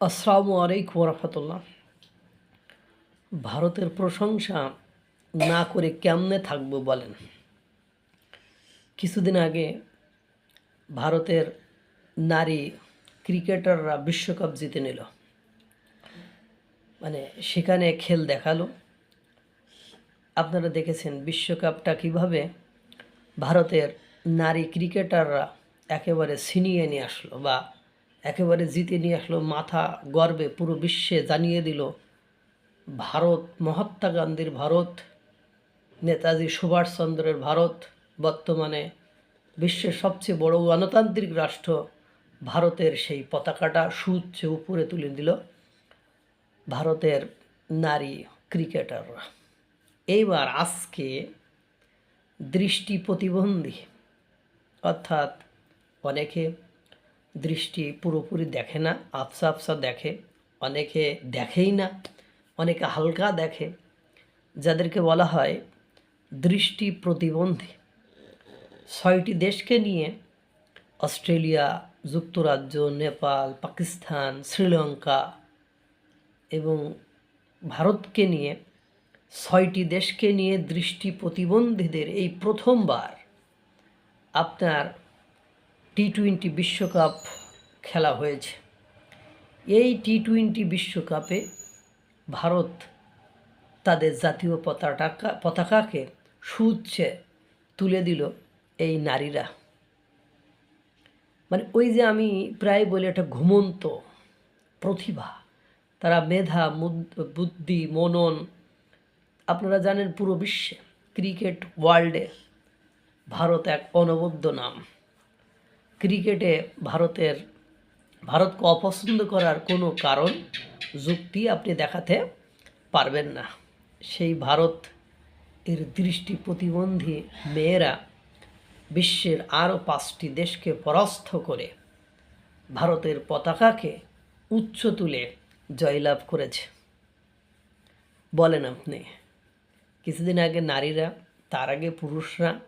আসসালামু আলাইকুম রহমতুল্লাহ ভারতের প্রশংসা না করে কেমনে থাকব বলেন? কিছুদিন আগে ভারতের নারী ক্রিকেটাররা বিশ্বকাপ জিতে নিল। মানে সেখানে খেল দেখাল। আপনারা দেখেছেন বিশ্বকাপটা কীভাবে ভারতের নারী ক্রিকেটাররা একেবারে ছিনিয়ে নিয়ে আসলো বা একেবারে জিতে নিয়ে আসলো মাথা গর্বে পুরো বিশ্বে জানিয়ে দিল, ভারত, মহাত্মা গান্ধীর ভারত, নেতাজি সুভাষচন্দ্রের ভারত, বর্তমানে বিশ্বের সবচেয়ে বড় গণতান্ত্রিক রাষ্ট্র, ভারতের সেই পতাকাটা সুউচ্চ উপরে তুলে দিল ভারতের নারী ক্রিকেটাররা এইবার আজকে দৃষ্টি প্রতিবন্ধী, অর্থাৎ অনেকে দৃষ্টি পুরোপুরি দেখে না আফসা আফসা দেখে, অনেকে দেখেই না, অনেকে হালকা দেখে। যাদেরকে বলা হয় দৃষ্টি প্রতিবন্ধী। ছয়টি দেশকে নিয়ে অস্ট্রেলিয়া, যুক্তরাজ্য, নেপাল, পাকিস্তান, শ্রীলঙ্কা এবং ভারতকে নিয়ে, ছয়টি দেশকে নিয়ে দৃষ্টি প্রতিবন্ধীদের এই প্রথমবার আপনার টি টোয়েন্টি বিশ্বকাপ খেলা হয়েছে। এই টি টোয়েন্টি বিশ্বকাপে ভারত তাদের জাতীয় পতাকা, পতাকাকে সুচ্ছে তুলে দিল এই নারীরা। মানে ওই যে আমি প্রায় বলি একটা ঘুমন্ত প্রতিভা, তারা মেধা বুদ্ধি, মনন, আপনারা জানেন পুরো বিশ্বে ক্রিকেট ওয়ার্ল্ডে ভারত এক অনবদ্য নাম। ক্রিকেটে ভারতের, ভারতকে অপছন্দ করার কোনো কারণ, যুক্তি আপনি দেখাতে পারবেন না। সেই ভারত এর দৃষ্টি প্রতিবন্ধী মেয়েরা বিশ্বের আরও পাঁচটি দেশকে পরাস্ত করে ভারতের পতাকাকে উচ্চ তুলে জয়লাভ করেছে। বলেন আপনি, কিছুদিন আগে নারীরা, তার আগে পুরুষরা,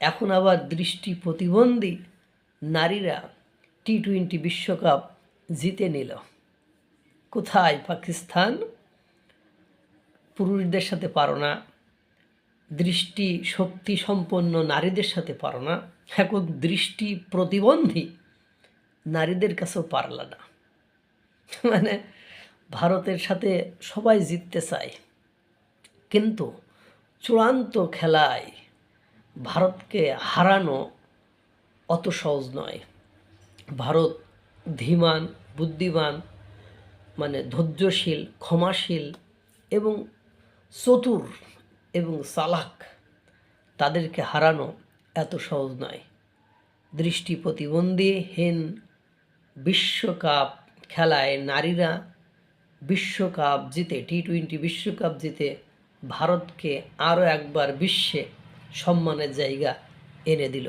এখন আবার দৃষ্টি প্রতিবন্ধী নারীরা টি টোয়েন্টি বিশ্বকাপ জিতে নিল। কোথায়? পাকিস্তান? পুরুষদের সাথে পারো না। দৃষ্টি শক্তি সম্পন্ন নারীদের সাথে পারো না। এখন দৃষ্টি প্রতিবন্ধী নারীদের কাছেও পারল না। মানে ভারতের সাথে সবাই জিততে চায়। কিন্তু চূড়ান্ত খেলায় ভারতকে হারানো অত সহজ নয়। ভারত ধীমান, বুদ্ধিমান মানে ধৈর্যশীল, ক্ষমাশীল এবং চতুর এবং চালাক। তাদেরকে হারানো এত সহজ নয়। দৃষ্টি প্রতিবন্ধীহীন বিশ্বকাপ খেলায় নারীরা বিশ্বকাপ জিতে টি টোয়েন্টি বিশ্বকাপ জিতে ভারতকে আরও একবার বিশ্বে সম্মানের জায়গা এনে দিল।